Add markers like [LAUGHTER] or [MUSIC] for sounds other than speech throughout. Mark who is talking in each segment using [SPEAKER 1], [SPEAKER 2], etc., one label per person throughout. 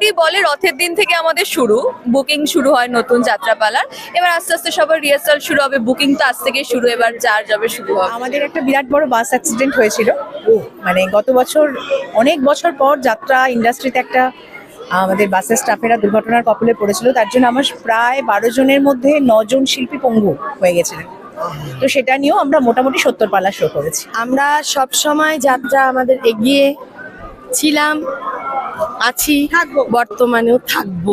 [SPEAKER 1] মোটামুটি বলে রথের দিন থেকে আমাদের শুরু। বুকিং শুরু হয় নতুন যাত্রাপালার। এবার আস্তে আস্তে সবার রিহার্সাল শুরু হবে। বুকিং তো আজ থেকে শুরু। এবার যার যাবে শুরু হবে।
[SPEAKER 2] আমাদের একটা বিরাট বড় বাস অ্যাক্সিডেন্ট হয়েছিল। মানে গত বছর অনেক বছর পর যাত্রা ইন্ডাস্ট্রিতে একটা আমাদের বাসের স্টাফেরা দুর্ঘটনার কপলে পড়েছিল। তার জন্য আমার প্রায় বারো জনের মধ্যে নজন শিল্পী পঙ্গু হয়ে গেছিলেন। তো সেটা নিয়েও আমরা মোটামুটি সত্তর পালা শো করেছি।
[SPEAKER 3] আমরা সব সময় যাত্রা আমাদের এগিয়ে ছিলাম। আছি বর্তমানেও থাকব।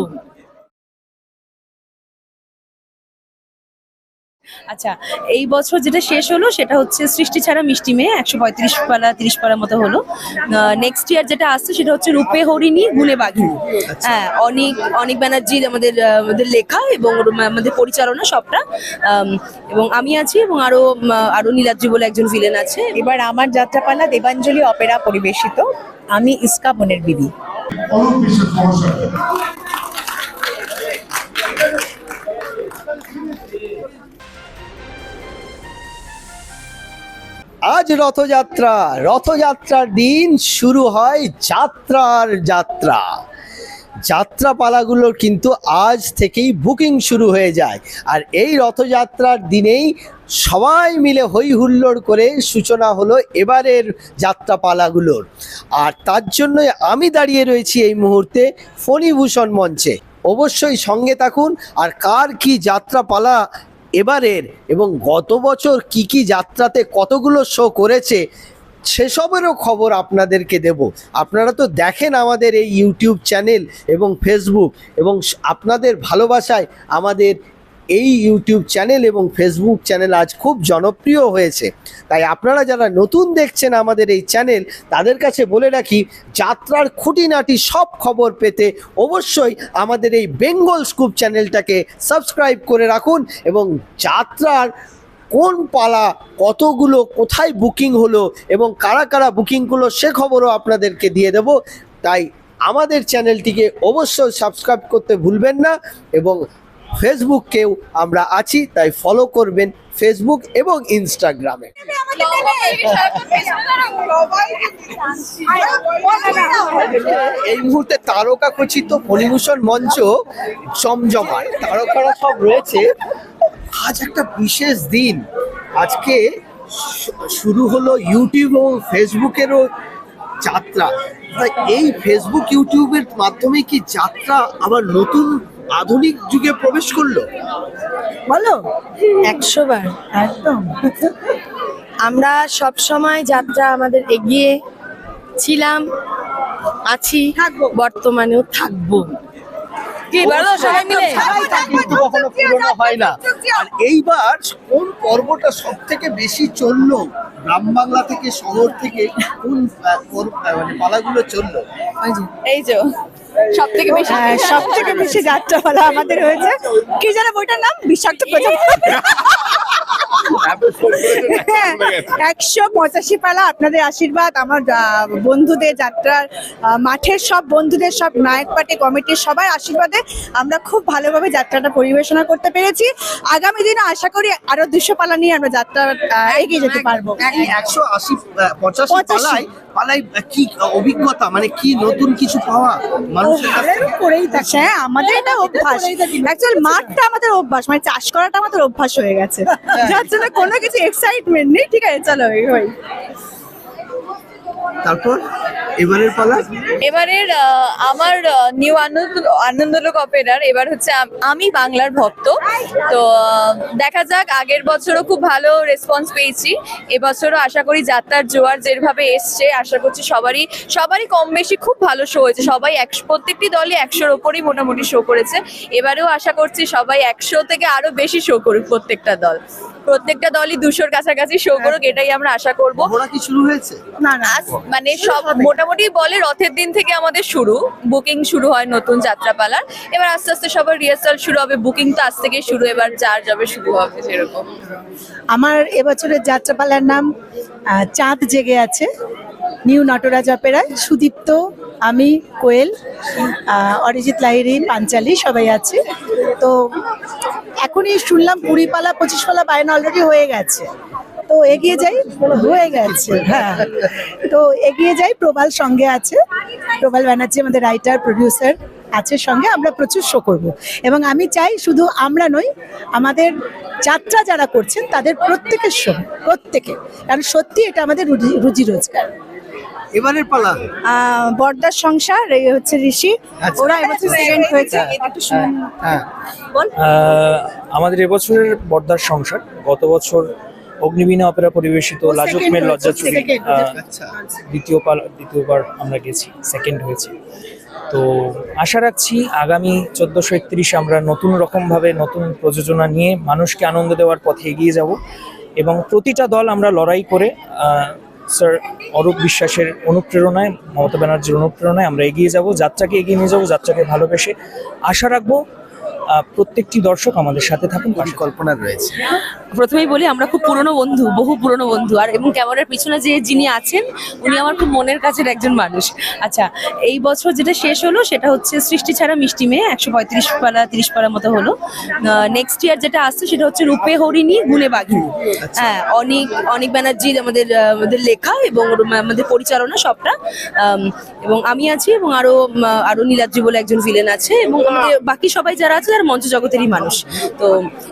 [SPEAKER 2] আচ্ছা এই বছর যেটা শেষ হলো সেটা হচ্ছে সৃষ্টি ছাড়া মিষ্টি মেয়ে একশো পঁয়ত্রিশ পালা তিরিশ পালার মতো হলো। নেক্সট ইয়ার যেটা আসছে সেটা হচ্ছে রূপে হরিণী গুণে বাঘিনী। হ্যাঁ অনেক অনেক ব্যানার্জির আমাদের আমাদের লেখা এবং আমাদের পরিচালনা সবটা। এবং আমি আছি এবং আরও আরও নীলাদ্রি বলে একজন ভিলেন আছে। এবার আমার যাত্রাপালা দেবাঞ্জলি অপেরা পরিবেশিত আমি ইস্কা বনের বিবি।
[SPEAKER 4] অরূপ বিশ্বাস মহাশয়।
[SPEAKER 5] আজ রথযাত্রা রথযাত্রার দিন শুরু হয় যাত্রার যাত্রা। যাত্রাপালাগুলোর কিন্তু আজ থেকেই বুকিং শুরু হয়ে যায়। আর এই রথযাত্রার দিনেই সবাই মিলে হই হুল্লোড় করে সূচনা হলো এবারের যাত্রাপালাগুলোর। আর তার জন্যই আমি দাঁড়িয়ে রয়েছি এই মুহূর্তে ফণীভূষণ মঞ্চে। অবশ্যই সঙ্গে থাকুন, আর কার কি যাত্রাপালা এবারের এবং গত বছর কি কি যাত্রাতে কতগুলো শো করেছে সেসবেরও খবর আপনাদেরকে দেব। আপনারা তো দেখেন আমাদের এই ইউটিউব চ্যানেল এবং ফেসবুক এবং আপনাদের ভালোবাসায় আমাদের এই ইউটিউব চ্যানেল এবং ফেসবুক চ্যানেল আজ খুব জনপ্রিয় হয়েছে। তাই আপনারা যারা নতুন দেখছেন আমাদের এই চ্যানেল, তাদের কাছে বলে রাখি, যাত্রার খুঁটিনাটি সব খবর পেতে অবশ্যই আমাদের এই বেঙ্গল স্কুপ চ্যানেলটাকে সাবস্ক্রাইব করে রাখুন এবং যাত্রার কোন পালা, কতগুলো, কোথায় বুকিং হলো এবং কারা কারা বুকিংগুলো সে খবরও আপনাদেরকে দিয়ে দেব। তাই আমাদের চ্যানেলটিকে অবশ্যই সাবস্ক্রাইব করতে ভুলবেন না এবং ফেসবুককেও আমরা আছি, তাই ফলো করবেন ফেসবুক এবং ইনস্টাগ্রামে। এই মুহূর্তে তারকা খচিত ফণিভূষণ মঞ্চ জমজমাট তারকারা সব রয়েছে। আজ একটা বিশেষ দিন। আজকে শুরু হলো ইউটিউব এবং ফেসবুকেরও যাত্রা। তাই এই ফেসবুক ইউটিউবের মাধ্যমে কি যাত্রা আবার নতুন আধুনিক যুগে প্রবেশ করল?
[SPEAKER 2] বলো।
[SPEAKER 3] একশো বার
[SPEAKER 2] একদম।
[SPEAKER 3] আমরা সব সময় যাত্রা আমাদের এগিয়ে ছিলাম আছি বর্তমানেও থাকব। কি বলো সবাই মিলে?
[SPEAKER 5] কিন্তু কখনো পুরনো হয় না। আর এইবার কোন পর্বটা সব থেকে বেশি চলল? গ্রাম বাংলা থেকে শহর থেকে কোন মানে পালাগুলো চলল?
[SPEAKER 1] এই যে সব থেকে বেশি
[SPEAKER 2] সব থেকে বেশি যাত্রাপালা আমাদের হয়েছে। কি জানো বইটার নাম? বিষাক্ত প্রজাপতি। হ্যাঁ, [LAUGHS] একশো পঁচাশি পালা আপনাদের আশীর্বাদ আমার বন্ধুদের যাত্রার মাঠের সব বন্ধুদের সব নায়ক পাটে কমিটির সবাই আশীর্বাদে আমরা খুব ভালোভাবে যাত্রাটা পরিবেশনা করতে পেরেছি। আগামী দিনে আশা করি আরও দুশো পালা নিয়ে আমরা যাত্রা এগিয়ে যেতে পারব।
[SPEAKER 5] একশো আশি পঁচাশি। পালায় পালায় কি অভিজ্ঞতা? মানে কি নতুন কিছু পাওয়া মানুষের
[SPEAKER 2] করেই থাকছে হ্যাঁ আমাদের এটা অভ্যাস। অ্যাকচুয়াল মাঠটা আমাদের অভ্যাস মানে চাষ করাটা আমাদের অভ্যাস হয়ে গেছে। যার জন্য কোনো কিছু এক্সাইটমেন্ট নেই ঠিক আছে চলো এই হই।
[SPEAKER 5] তারপর এবারের পালা?
[SPEAKER 1] এবারের আমার নিউ আনন্দ আনন্দলোক অপেরার এবার হচ্ছে আমি বাংলার ভক্ত। তো দেখা যাক আগের বছরও খুব ভালো রেসপন্স পেয়েছি। এবছরও আশা করি যাত্রার জোয়ার যেভাবে এসছে আশা করছি সবারই সবারই কম বেশি খুব ভালো শো হয়েছে। সবাই একশো প্রত্যেকটি দলই একশোর ওপরেই মোটামুটি শো করেছে। এবারেও আশা করছি সবাই একশো থেকে আরও বেশি শো করুক প্রত্যেকটা দল। প্রত্যেকটা দলই দুশোর কাছাকাছি শো করুক এটাই আমরা আশা করব।
[SPEAKER 5] ঘোরা কি শুরু হয়েছে?
[SPEAKER 2] না না।
[SPEAKER 1] মানে সব মোটামুটি বলে রথের দিন থেকে আমাদের শুরু। বুকিং শুরু হয় নতুন যাত্রাপালার। এবার আস্তে আস্তে সবার রিহার্সাল শুরু হবে। বুকিং তো আজ থেকে শুরু। এবার যার যাবে শুরু হবে সেরকম।
[SPEAKER 2] আমার এবছরের যাত্রাপালার নাম চাঁদ জেগে আছে। নিউ নটরাজ অপেরায়। সুদীপ্ত আমি কোয়েল অরিজিৎ লাহিরি পাঞ্চালি সবাই আছে। তো এখনই শুনলাম কুড়ি পালা পঁচিশ পালা বায়না অলরেডি হয়ে গেছে। তো এগিয়ে যাই, হয়ে গেছে হ্যাঁ। তো এগিয়ে যাই, প্রবাল সঙ্গে আছে। প্রবাল ব্যানার্জি আমাদের রাইটার প্রডিউসার
[SPEAKER 6] আছে সঙ্গে, আমরা প্রচুর শো করব। এবং আমি চাই শুধু আমরা নই, আমাদের যাত্রা যারা করছেন, তাদের প্রত্যেকের শো প্রত্যেকে কারণ সত্যি এটা আমাদের রুজি রোজগার।
[SPEAKER 5] এবারের পালা?
[SPEAKER 6] বর্দার সংসার এই হচ্ছে ঋষি।
[SPEAKER 5] আচ্ছা।
[SPEAKER 6] ওরা এবছর সেকেন্ড হয়েছে।
[SPEAKER 5] হ্যাঁ।
[SPEAKER 7] আমাদের এবছরের বর্দার সংসার গত বছর অগ্নিবীণা অপেরা পরিবেশিত লাজক মেয়ের লজ্জা চুরি
[SPEAKER 5] আচ্ছা।
[SPEAKER 7] দ্বিতীয় পাল দ্বিতীয়বার আমরা গেছি সেকেন্ড হয়েছে। তো আশা রাখছি আগামী চোদ্দোশো একত্রিশে আমরা নতুন রকমভাবে নতুন প্রযোজনা নিয়ে মানুষকে আনন্দ দেওয়ার পথে এগিয়ে যাব এবং প্রতিটা দল আমরা লড়াই করে আহ, স্যার অরূপ বিশ্বাসের অনুপ্রেরণায়, মমতা ব্যানার্জির অনুপ্রেরণায় আমরা এগিয়ে যাব, যাত্রাকে এগিয়ে নিয়ে যাব, যাত্রাকে ভালোবেসে আশা রাখব। প্রত্যেকটি দর্শক আমাদের সাথে থাকুন
[SPEAKER 5] পরিকল্পনা রয়েছে।
[SPEAKER 8] প্রথমেই বলি আমরা খুব পুরনো বন্ধু বহু পুরনো বন্ধু আর এবং ক্যামেরার পিছনে যে যিনি আছেন উনি আমার খুব মনের কাছের একজন মানুষ। আচ্ছা এই বছর যেটা শেষ হলো সেটা হচ্ছে সৃষ্টি ছাড়া মিষ্টি মেয়ে একশো পঁয়ত্রিশ পালা তিরিশ পালা মতো হলো। নেক্সট ইয়ার যেটা আসছে সেটা হচ্ছে রূপে হরিণী গুণে বাঘিনী। হ্যাঁ অনেক অনেক ব্যানার্জির আমাদের আমাদের লেখা এবং আমাদের পরিচালনা সবটা। এবং আমি আছি এবং আরও উম, আরও নীলাদ্রি বলে একজন ভিলেন আছে এবং আমাদের বাকি সবাই যারা আছে তারা মঞ্চ জগতেরই মানুষ। তো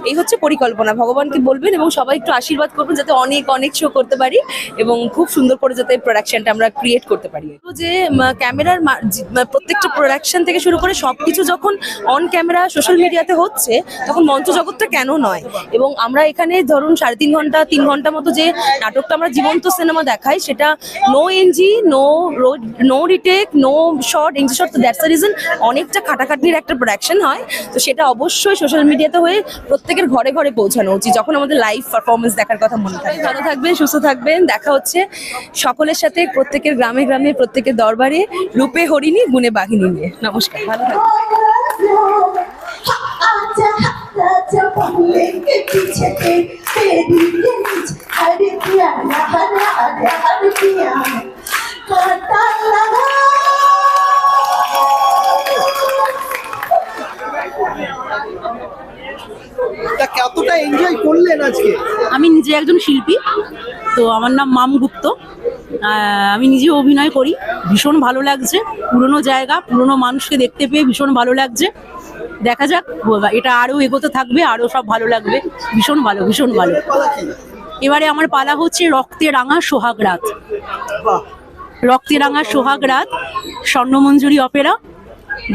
[SPEAKER 8] এই হচ্ছে পরিকল্পনা। ভগবানকে বলবেন এবং সবাই একটু আশীর্বাদ করবেন যাতে অনেক অনেক শো করতে পারি এবং খুব সুন্দর করে যাতে প্রোডাকশনটা আমরা ক্রিয়েট করতে পারি। যে ক্যামেরার প্রত্যেকটা প্রোডাকশন থেকে শুরু করে সবকিছু যখন অন ক্যামেরা সোশ্যাল মিডিয়াতে হচ্ছে, তখন মঞ্চ জগৎটা কেন নয়? এবং আমরা এখানে ধরুন সাড়ে তিন ঘণ্টা তিন ঘণ্টা মতো যে নাটকটা আমরা জীবন্ত সিনেমা দেখাই, সেটা no NG no road no retake no short NG short তো দ্যাটস দ্য রিজন অনেকটা খাটাখাটনির একটা প্রোডাকশন হয়। তো সেটা অবশ্যই সোশ্যাল মিডিয়াতে হয়ে প্রত্যেকের ঘরে ঘরে পৌঁছানো উচিত। যখন আমাদের লাইভ পারফরমেন্স দেখার কথা মনে থাকে। ভালো থাকবেন, সুস্থ থাকবেন। দেখা হচ্ছে সকলের সাথে প্রত্যেকের গ্রামে গ্রামে, প্রত্যেকের দরবারে। রূপে হরিণী, গুণে বাঘিনী নিয়ে। নমস্কার। ভালো থাকবেন।
[SPEAKER 9] নিজে একজন শিল্পী, তো আমার নাম মাম গুপ্ত। আমি নিজে অভিনয় করি, ভীষণ ভালো লাগছে। পুরনো জায়গা, পুরনো মানুষকে দেখতে পেয়ে ভীষণ ভালো লাগছে। দেখা যাক, এটা আরও এগোতে থাকবে আরও সব ভালো লাগবে। ভীষণ ভালো ভীষণ ভালো। এবারে আমার পালা হচ্ছে রক্তে রাঙা সোহাগ রাত রক্তে রাঙা সোহাগ রাত স্বর্ণমঞ্জুরি অপেরা।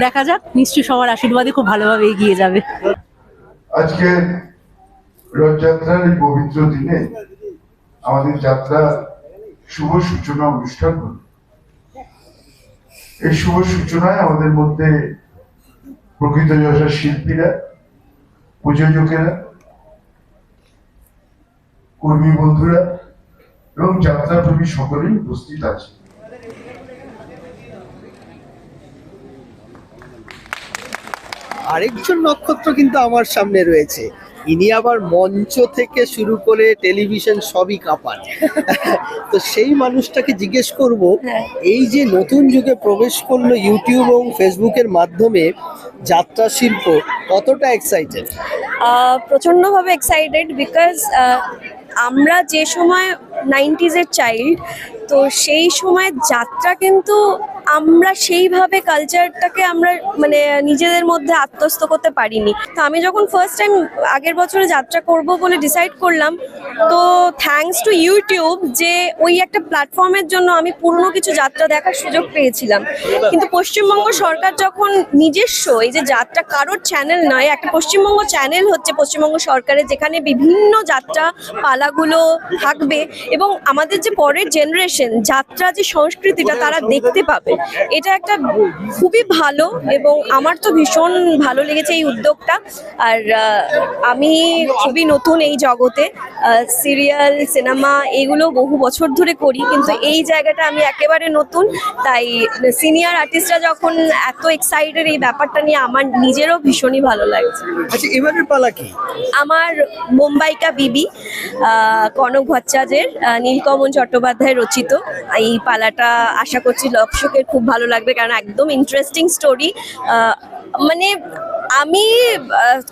[SPEAKER 9] দেখা যাক, নিশ্চয়ই সবার আশীর্বাদে খুব ভালোভাবে এগিয়ে যাবে।
[SPEAKER 4] আজকে রথযাত্রার এই পবিত্র দিনে আমাদের যাত্রা শুভ সূচনা অনুষ্ঠান হল এই শুভ সূচনায় আমাদের মধ্যে প্রকৃত যশা শিল্পীরা প্রযোজকেরা কর্মী বন্ধুরা এবং যাত্রা যাত্রাপ্রেমী সকলেই উপস্থিত আছে।
[SPEAKER 5] আরেকজন নক্ষত্র কিন্তু আমার সামনে রয়েছে। ইনি আবার মঞ্চ থেকে শুরু করে টেলিভিশন সবই কাঁপান। তো সেই মানুষটাকে জিজ্ঞেস করব এই যে নতুন যুগে প্রবেশ করল ইউটিউব এবং ফেসবুকের মাধ্যমে যাত্রা শিল্প কতটা এক্সাইটেড
[SPEAKER 10] প্রচণ্ডভাবে এক্সাইটেড বিকজ আমরা যে সময় নাইনটিজের চাইল্ড তো সেই সময় যাত্রা কিন্তু আমরা সেইভাবে কালচারটাকে আমরা মানে নিজেদের মধ্যে আত্মস্থ করতে পারিনি। তো আমি যখন ফার্স্ট টাইম আগের বছরে যাত্রা করব বলে ডিসাইড করলাম, তো থ্যাঙ্কস টু ইউটিউব যে ওই একটা প্ল্যাটফর্মের জন্য আমি পুরনো কিছু যাত্রা দেখার সুযোগ পেয়েছিলাম। কিন্তু পশ্চিমবঙ্গ সরকার যখন নিজস্ব এই যে যাত্রা কারোর চ্যানেল নয়, একটা পশ্চিমবঙ্গ চ্যানেল হচ্ছে পশ্চিমবঙ্গ সরকারের যেখানে বিভিন্ন যাত্রা পালাগুলো থাকবে। এবং আমাদের যে পরের জেনারেশন যাত্রা যে সংস্কৃতিটা তারা দেখতে পাবে এটা একটা খুবই ভালো এবং আমার তো ভীষণ ভালো লেগেছে এই উদ্যোগটা। আর আমি খুবই নতুন এই জগতে সিরিয়াল সিনেমা এগুলো বহু বছর ধরে করি কিন্তু এই জায়গাটা আমি একেবারে নতুন। তাই সিনিয়র আর্টিস্টরা যখন এত এক্সাইটেড এই ব্যাপারটা নিয়ে আমার নিজেরও ভীষণই ভালো লাগছে।
[SPEAKER 5] আচ্ছা এবারের পালা কি?
[SPEAKER 10] আমার মুম্বাইকা বিবি কনক ভট্টাচার্যের নীলকমল চট্টোপাধ্যায় রচিত। এই পালাটা আশা করছি দর্শকের খুব ভালো লাগবে, কারণ একদম ইন্টারেস্টিং স্টোরি মানে আমি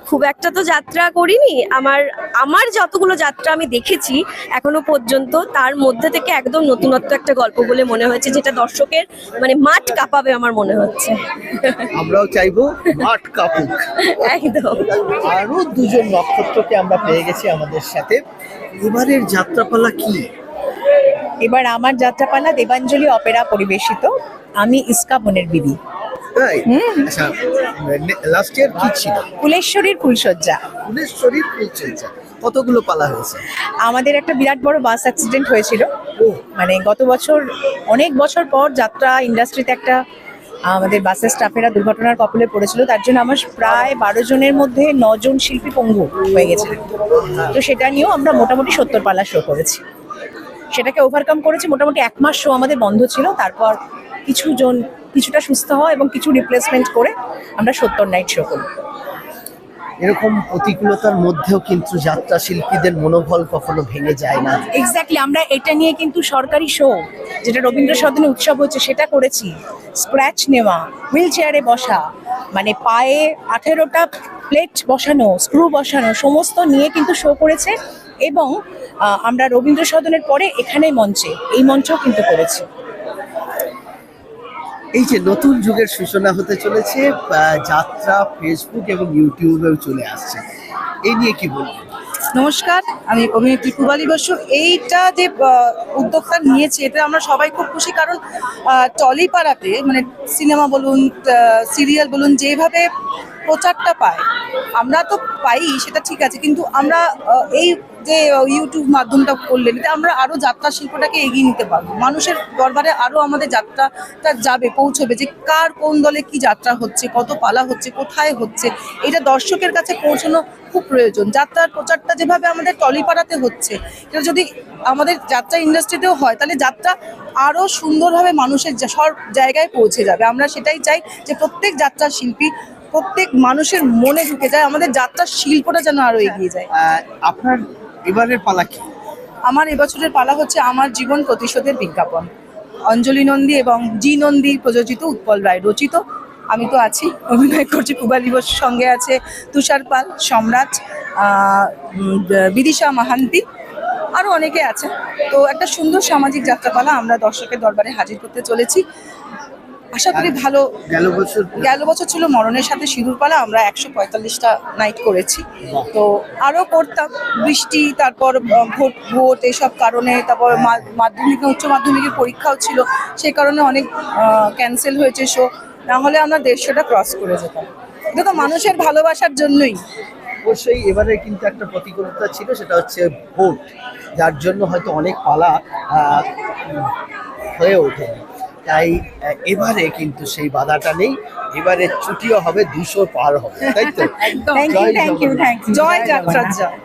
[SPEAKER 10] খুব একটা তো যাত্রা করিনি। আমার আমার যতগুলো যাত্রা আমি দেখেছি এখনও পর্যন্ত তার মধ্যে থেকে একদম নতুনত্ব একটা গল্প বলে মনে হয়েছে যেটা দর্শকের মানে মাঠ কাঁপাবে আমার মনে হচ্ছে।
[SPEAKER 5] আমরাও চাইব মাঠ কাপুক।
[SPEAKER 10] একদম।
[SPEAKER 5] আরও দুজন নক্ষত্রকে আমরা পেয়ে গেছি আমাদের সাথে। এবারের যাত্রাপালা কি?
[SPEAKER 11] এবার আমার যাত্রাপালা দেবাঞ্জলি অপেরা পরিবেশিত। আমি ইস্কা বোনের বিবি।
[SPEAKER 5] তাই আচ্ছা লাস্ট ইয়ার কি ছিল?
[SPEAKER 11] ফুলেশ্বরীর ফুলসজ্জা
[SPEAKER 5] ফুলেশ্বরীর ফুল কতগুলো পালা হয়েছে?
[SPEAKER 11] আমাদের একটা বিরাট বড় বাস অ্যাক্সিডেন্ট হয়েছিল। মানে গত বছর অনেক বছর পর যাত্রা ইন্ডাস্ট্রিতে একটা আমাদের বাসের স্টাফেরা দুর্ঘটনার কপলে পড়েছিল। তার জন্য আমার প্রায় বারো জনের মধ্যে নজন শিল্পী পঙ্গু হয়ে গেছিলেন তো সেটা নিয়েও আমরা মোটামুটি সত্তর পালা শো করেছি। সেটাকে ওভারকাম করেছি। মোটামুটি এক মাস শো আমাদের বন্ধ ছিল। তারপর কিছু জন কিছুটা সুস্থ হওয়া এবং কিছু রিপ্লেসমেন্ট করে আমরা সত্তর নাইট শো করি।
[SPEAKER 5] এরকম প্রতিকূলতার মধ্যেও কিন্তু যাত্রা শিল্পীদের মনোবল কখনো ভেঙে যায় না।
[SPEAKER 11] এক্স্যাক্টলি আমরা এটা নিয়ে কিন্তু সরকারি শো যেটা রবীন্দ্র সদনে উৎসব হচ্ছে সেটা করেছি। স্ক্র্যাচ নেওয়া হুইল চেয়ারে বসা মানে পায়ে আঠেরোটা প্লেট বসানো স্ক্রু বসানো সমস্ত নিয়ে কিন্তু শো করেছে এবং আমরা রবীন্দ্র সদনের পরে এখানেই মঞ্চে এই মঞ্চেও কিন্তু করেছি।
[SPEAKER 5] এই যে নতুন যুগের সূচনা হতে চলেছে যাত্রা ফেসবুক এবং ইউটিউবেও চলে আসছে। এই নিয়ে কি বলব?
[SPEAKER 12] নমস্কার, আমি অভিনেত্রী পূবালী বসু। এইটা যে উদ্যোক্তা নিয়েছে, এটা আমরা সবাই খুব খুশি, কারণ টলিপাড়াতে মানে সিনেমা বলুন সিরিয়াল বলুন, যেভাবে প্রচারটা পায়। আমরা তো পাই, সেটা ঠিক আছে, কিন্তু আমরা এই যে ইউটিউব মাধ্যমটা করলেন এতে আমরা আরও যাত্রা শিল্পটাকে এগিয়ে নিতে পারব। মানুষের দরবারে আরও আমাদের যাত্রাটা যাবে, পৌঁছবে যে কার কোন দলে কি যাত্রা হচ্ছে, কত পালা হচ্ছে, কোথায় হচ্ছে, এটা দর্শকের কাছে পৌঁছানো খুব প্রয়োজন। যাত্রার প্রচারটা যেভাবে আমাদের টলিপাড়াতে হচ্ছে এটা যদি আমাদের যাত্রা ইন্ডাস্ট্রিতেও হয়, তাহলে যাত্রা আরও সুন্দরভাবে মানুষের সব জায়গায় পৌঁছে যাবে। আমরা সেটাই চাই যে প্রত্যেক যাত্রা শিল্পী প্রত্যেক মানুষের মনে ঢুকে যায় আমাদের যাত্রার শিল্পটা যেন আরও এগিয়ে যায়।
[SPEAKER 5] আপনার এবারের পালা কি?
[SPEAKER 12] আমার এবছরের পালা হচ্ছে আমার জীবন প্রতিশোধের বিজ্ঞাপন। অঞ্জলি নন্দী এবং জি নন্দী প্রযোজিত উৎপল রায় রচিত। আমি তো আছি অভিনয় করছি পূবালী বসুর সঙ্গে আছে তুষার পাল সম্রাট বিদিশা মাহান্তি আরও অনেকে আছে। তো একটা সুন্দর সামাজিক যাত্রাপালা আমরা দর্শকের দরবারে হাজির করতে চলেছি। আশা করি ভালো
[SPEAKER 5] গেল বছর
[SPEAKER 12] গেল বছর ছিল মরণের সাথে সিঁদুর পালা আমরা একশো পঁয়তাল্লিশটা নাইট করেছি। তো আরও করতাম বৃষ্টি তারপর ভোট ভোট এসব কারণে তারপর মাধ্যমিক উচ্চ মাধ্যমিকের পরীক্ষাও ছিল সেই কারণে অনেক ক্যান্সেল হয়েছে শো না হলে আমরা দেড়শোটা ক্রস করে যেতাম। এটা তো মানুষের ভালোবাসার জন্যই।
[SPEAKER 5] অবশ্যই এবারে কিন্তু একটা প্রতিকূলতা ছিল সেটা হচ্ছে ভোট। যার জন্য হয়তো অনেক পালা হয়ে ওঠেনি। তাই এবারে কিন্তু সেই বাধাটা নেই। এবারে ছুটিও হবে দুশো পার হবে তাই তো? [LAUGHS]
[SPEAKER 12] একদম।
[SPEAKER 11] Thank you
[SPEAKER 5] Joy
[SPEAKER 11] thank you
[SPEAKER 5] Jagannath.
[SPEAKER 11] Thank you
[SPEAKER 12] জয় যাত্রার জয়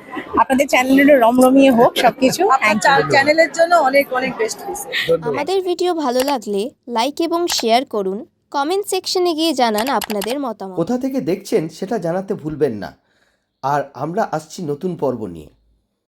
[SPEAKER 11] আপনাদের চ্যানেলের রমরমিয়ে হোক সবকিছু।
[SPEAKER 12] চ্যানেলের জন্য অনেক অনেক বেস্ট
[SPEAKER 13] আমাদের ভিডিও ভালো লাগলে লাইক এবং শেয়ার করুন। কমেন্ট সেকশনে গিয়ে জানান আপনাদের মতামত।
[SPEAKER 14] কোথা থেকে দেখছেন সেটা জানাতে ভুলবেন না। আর আমরা আসছি নতুন পর্ব নিয়ে।